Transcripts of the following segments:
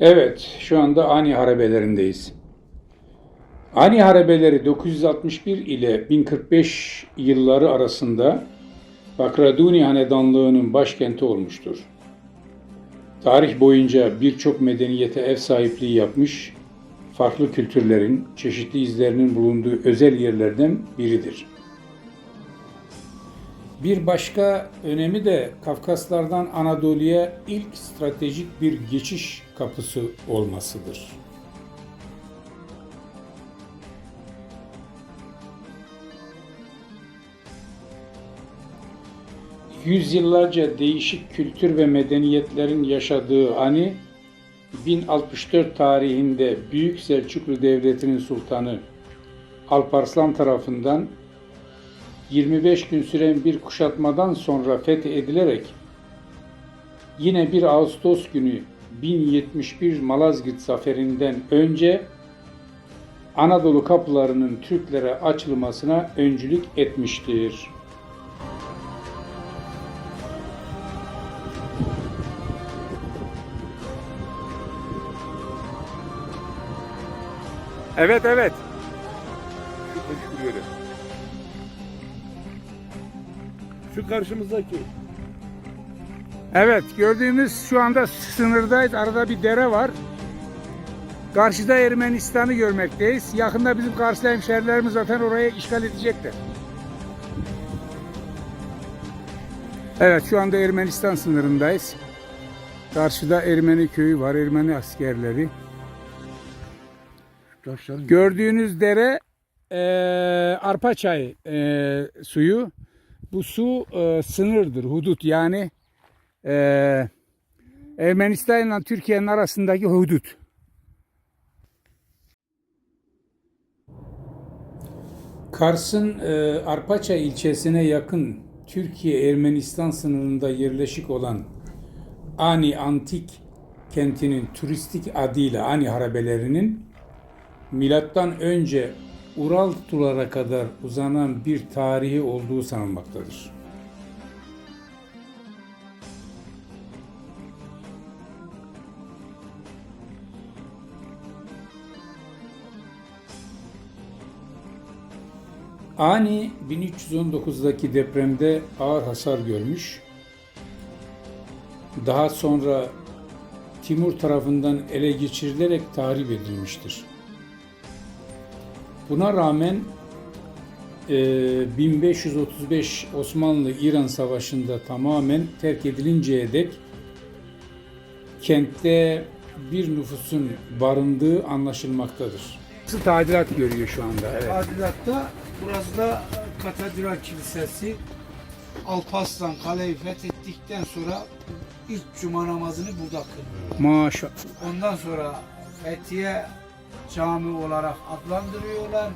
Evet, şu anda Ani Harabelerindeyiz. Ani Harabeleri 961 ile 1045 yılları arasında Bakraduni Hanedanlığı'nın başkenti olmuştur. Tarih boyunca birçok medeniyete ev sahipliği yapmış, farklı kültürlerin, çeşitli izlerinin bulunduğu özel yerlerden biridir. Bir başka önemi de Kafkaslardan Anadolu'ya ilk stratejik bir geçiş kapısı olmasıdır. Yüzyıllarca değişik kültür ve medeniyetlerin yaşadığı Ani, 1064 tarihinde Büyük Selçuklu Devleti'nin sultanı Alparslan tarafından 25 gün süren bir kuşatmadan sonra fethedilerek yine 1 Ağustos günü 1071 Malazgirt zaferinden önce Anadolu kapılarının Türklere açılmasına öncülük etmiştir. Evet evet. Şu yere. Şu karşımızdaki. Evet gördüğümüz şu anda sınırdayız. Arada bir dere var. Karşıda Ermenistan'ı görmekteyiz. Yakında bizim karşı hemşerilerimiz zaten oraya işgal edecekler. Evet şu anda Ermenistan sınırındayız. Karşıda Ermeni köyü var, Ermeni askerleri. Gördüğünüz dere e, Arpaçay e, suyu. Bu su e, sınırdır, hudut yani e, Ermenistan ile Türkiye'nin arasındaki hudut. Kars'ın e, Arpaçay ilçesine yakın Türkiye-Ermenistan sınırında yerleşik olan Ani Antik kentinin turistik adıyla Ani Harabelerinin milattan önce Ural tulara kadar uzanan bir tarihi olduğu sanılmaktadır. Ani 1319'daki depremde ağır hasar görmüş. Daha sonra Timur tarafından ele geçirilerek tahrip edilmiştir. Buna rağmen e, 1535 Osmanlı-İran Savaşı'nda tamamen terk edilinceye dek kentte bir nüfusun barındığı anlaşılmaktadır. Tadilat görüyor şu anda. Evet. Tadilatta burası da Katedral Kilisesi Alparslan Kaleyi fethettikten sonra ilk cuma namazını burada kılıyor. Maşallah. Ondan sonra Fethiye cami olarak adlandırıyorlar.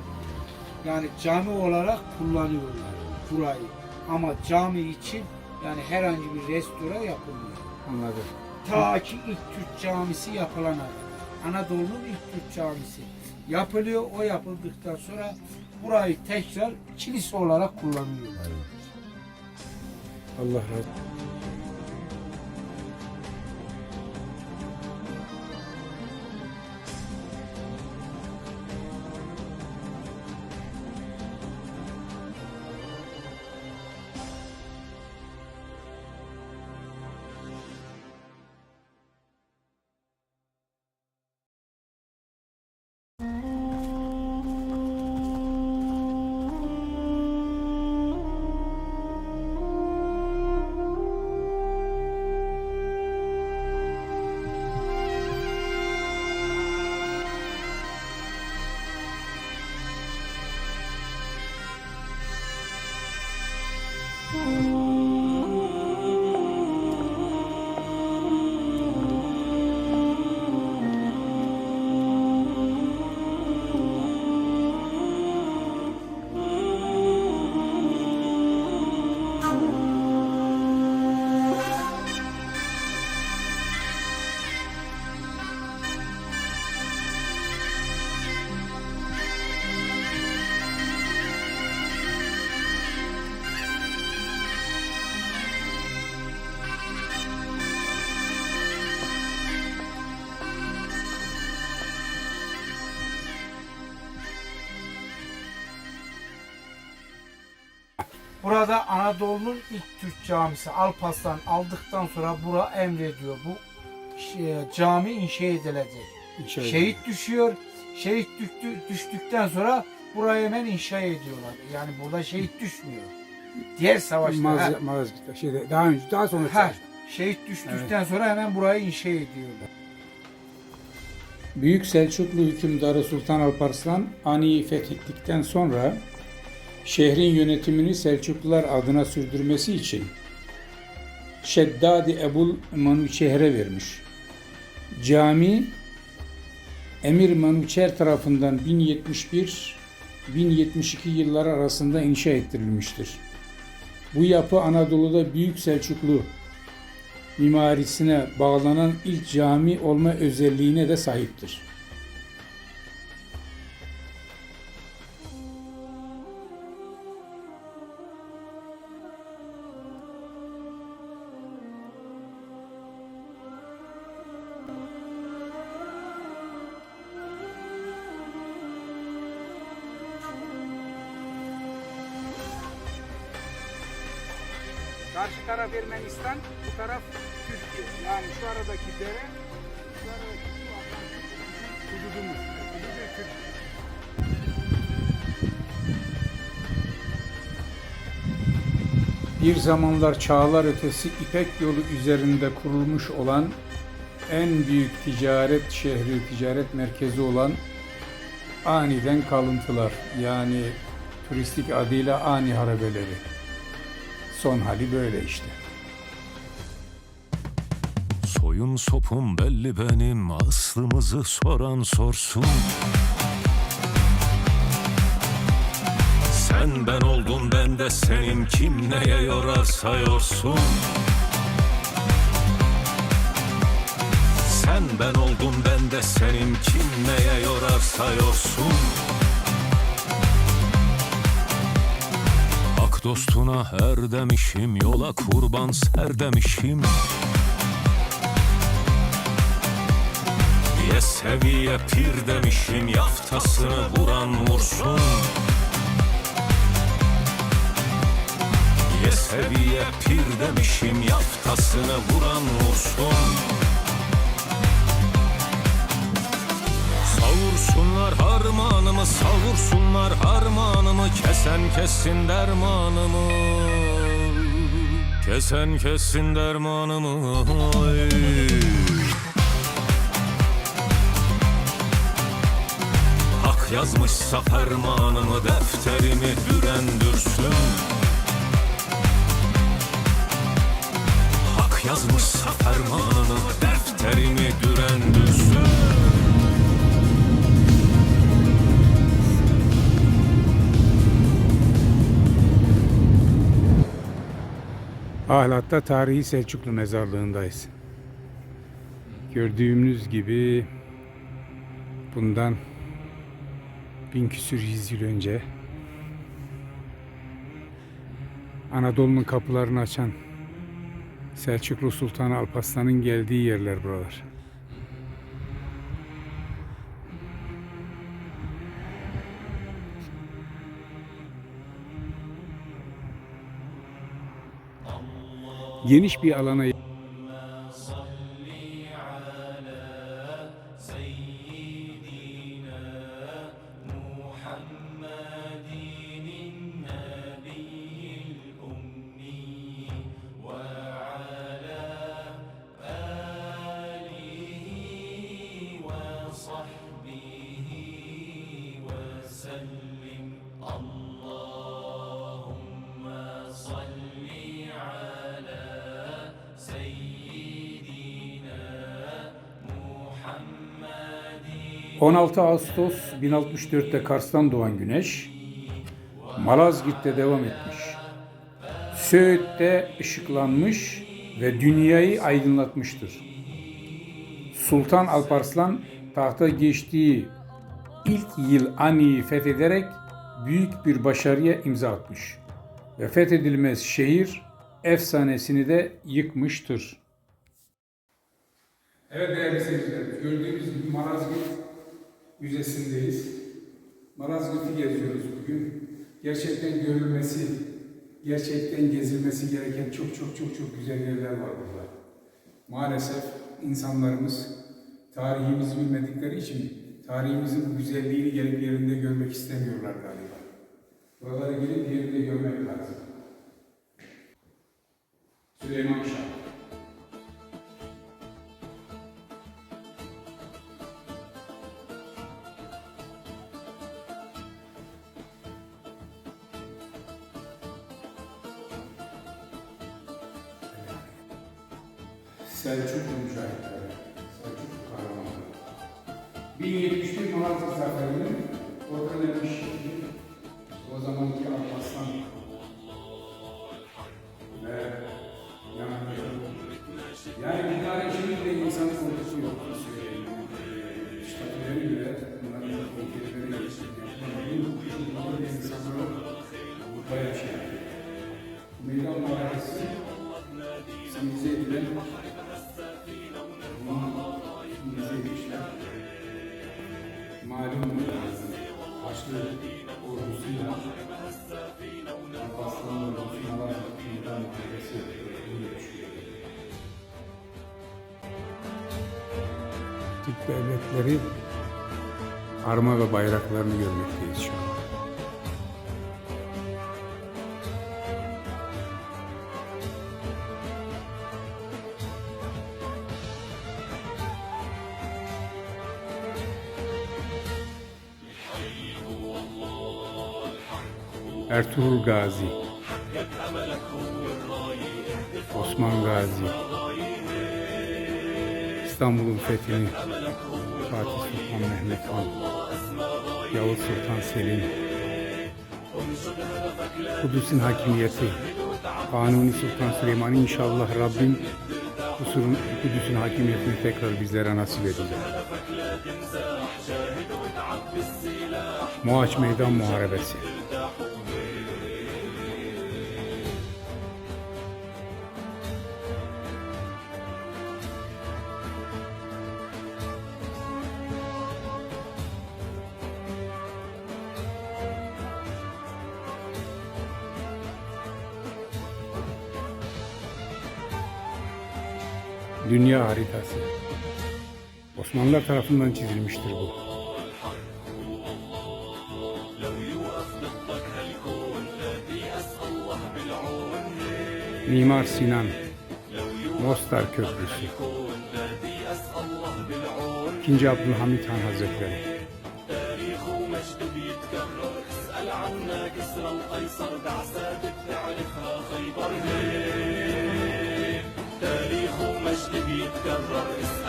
Yani cami olarak kullanıyorlar burayı. Ama cami için yani herhangi bir restore yapılmıyor. Anladım. Ta ki ilk Türk camisi yapılana kadar. Anadolu'nun ilk Türk camisi yapılıyor. O yapıldıktan sonra burayı tekrar kilise olarak kullanıyorlar. Allah razı olsun. Burada Anadolu'nun ilk Türk camisi Alparslan aldıktan sonra bura emrediyor. Bu şey, cami inşa edilecek. İnşallah. Şehit düşüyor. Şehit düştü, düştükten sonra burayı hemen inşa ediyorlar. Yani burada şehit düşmüyor. Diğer savaşta Maz, şeyde daha önce daha sonra ha, şehit düştükten sonra hemen burayı inşa ediyorlar. Büyük Selçuklu hükümdarı Sultan Alparslan Ani'yi fethettikten sonra şehrin yönetimini Selçuklular adına sürdürmesi için Şeddadi Ebul Manuçehr'e vermiş. Cami Emir Manuçer tarafından 1071-1072 yılları arasında inşa ettirilmiştir. Bu yapı Anadolu'da Büyük Selçuklu mimarisine bağlanan ilk cami olma özelliğine de sahiptir. Karşı taraf Ermenistan, bu taraf Türkiye. Yani şu aradaki dere, şu aradaki su hududumuz. Hududu Türkiye. Bir zamanlar çağlar ötesi İpek yolu üzerinde kurulmuş olan en büyük ticaret şehri, ticaret merkezi olan Ani'den kalıntılar. Yani turistik adıyla Ani harabeleri. Son hali böyle işte. Soyum sopum belli benim Aslımızı soran sorsun. Sen ben oldum ben de senin Kim neye yorarsa yorsun. Sen ben oldum ben de senin Kim neye yorarsa yorsun Dostuna er demişim Yola kurban ser demişim. Ye seviye pir demişim Yaftasını vuran vursun. Ye seviye pir demişim Yaftasını vuran vursun harmanımı Savursunlar harmanımı? Kesen kessin dermanımı. Kesen kessin dermanımı. Ay. Hak yazmışsa fermanımı defterimi dürendirsün Hak yazmışsa fermanımı Ahlat'ta tarihi Selçuklu mezarlığındayız. Gördüğümüz gibi bundan bin küsür yüz yıl önce Anadolu'nun kapılarını açan Selçuklu Sultanı Alparslan'ın geldiği yerler buralar. Geniş bir alana ...16 Ağustos 1064'te Kars'tan doğan güneş... ...Malazgirt'te devam etmiş. Söğüt'te ışıklanmış ve dünyayı aydınlatmıştır. Sultan Alparslan tahta geçtiği ilk yıl Ani'yi fethederek büyük bir başarıya imza atmış. Ve fethedilmez şehir efsanesini de yıkmıştır. Evet değerli seyirciler, gördüğünüz gibi Malazgirt Müzesi'ndeyiz. Malazgirt'i geziyoruz bugün. Gerçekten görülmesi gerçekten gezilmesi gereken çok çok çok çok güzel yerler var burada. Maalesef insanlarımız tarihimizi bilmedikleri için tarihimizin bu güzelliğini gelip yerinde görmek istemiyorlar galiba. Buralara gelip yerinde görmek lazım. Süleyman Şah. Selçuklu mücahitleri, Selçuklu kahramanları. 1071 Malazgirt Zaferi'nin ortalenmiş o Türk devletleri arma ve bayraklarını görmekteyiz şu an. Ertuğrul Gazi Osman Gazi İstanbul'un fethini Fatih Sultan Mehmet Han Yavuz Sultan Selim Kudüs'ün hakimiyeti Kanuni Sultan Süleyman inşallah Rabbim Kudüs'ün, Kudüs'ün hakimiyetini tekrar bizlere nasip edecek. Moaç Meydan Muharebesi Dünya haritası. Osmanlılar tarafından çizilmiştir bu. Mimar Sinan Mostar Köprüsü 2. Abdülhamit Han Hazretleri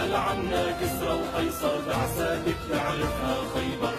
ألعنا كسرى وقيصر بعساكك تعرفها خيبر.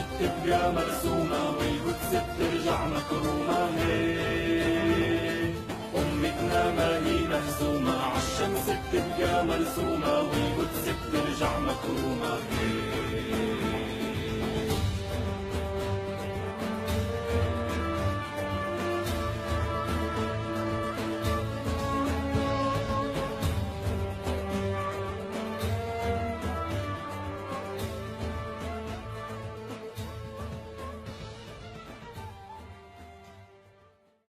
بتبقى مرسومة والقدس بترجع مكرومة هي. أمتنا ما هي مهزومة عالشمس بتبقى مرسومة والقدس بترجع مكرومة.